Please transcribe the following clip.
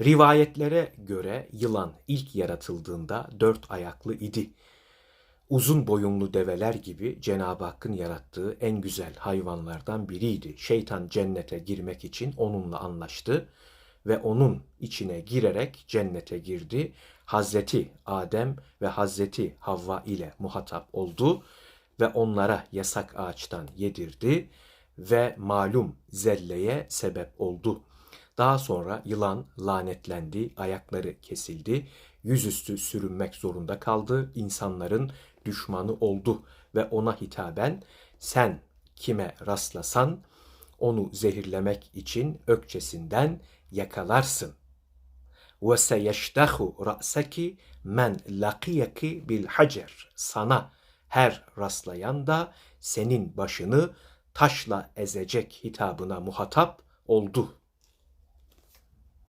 Rivayetlere göre yılan ilk yaratıldığında dört ayaklı idi. Uzun boyunlu develer gibi Cenab-ı Hakk'ın yarattığı en güzel hayvanlardan biriydi. Şeytan cennete girmek için onunla anlaştı ve onun içine girerek cennete girdi. Hazreti Adem ve Hazreti Havva ile muhatap oldu ve onlara yasak ağaçtan yedirdi ve malum zelleye sebep oldu. Daha sonra yılan lanetlendi, ayakları kesildi, yüzüstü sürünmek zorunda kaldı, insanların düşmanı oldu ve ona hitaben sen kime rastlasan onu zehirlemek için ökçesinden yakalarsın. Ve seyeştahu ra'saki men laqiyaki bil hacer. Sana her rastlayan da senin başını taşla ezecek hitabına muhatap oldu